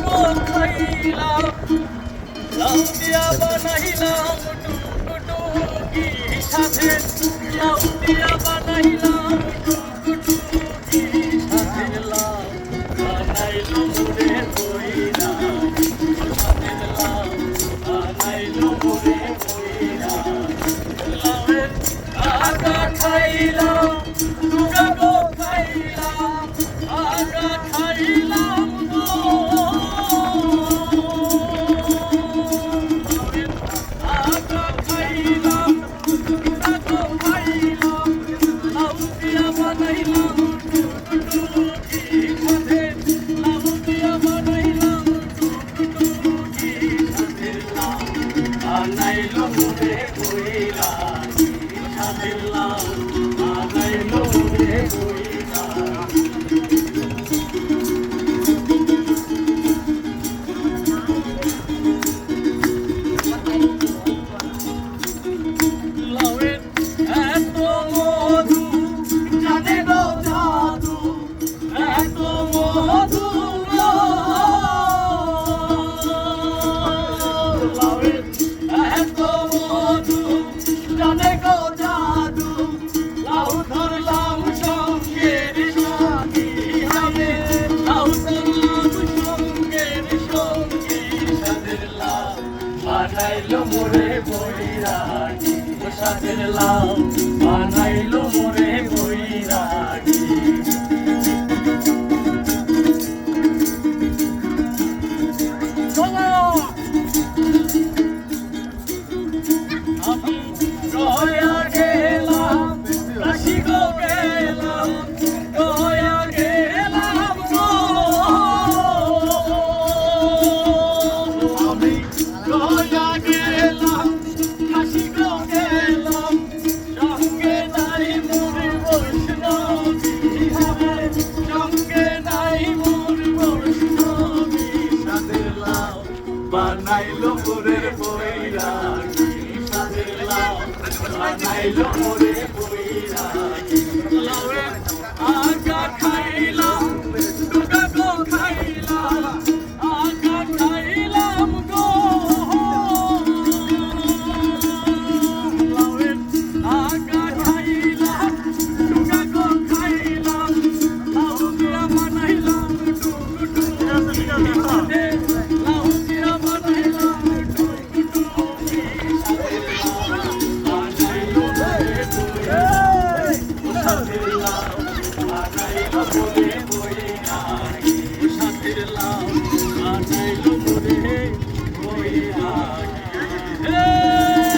গো খাইলাম লাউ দিয়া বানাইলাম টুকুটুকি সাথে লাউ দিয়া আগা খাইলাম আগা খাইলাম দিয়া বানাইলাম টুকুটুকি সাথে বানাইলো মোরে বৈরাগী সাদের বানাইলো মোরে বৈরাগী। আমি বানাইলো মোরে বৈরাগী সাদের লাউ বানাইলো মোরে বৈরাগী লাউয়ের আগা সাথীর লাভ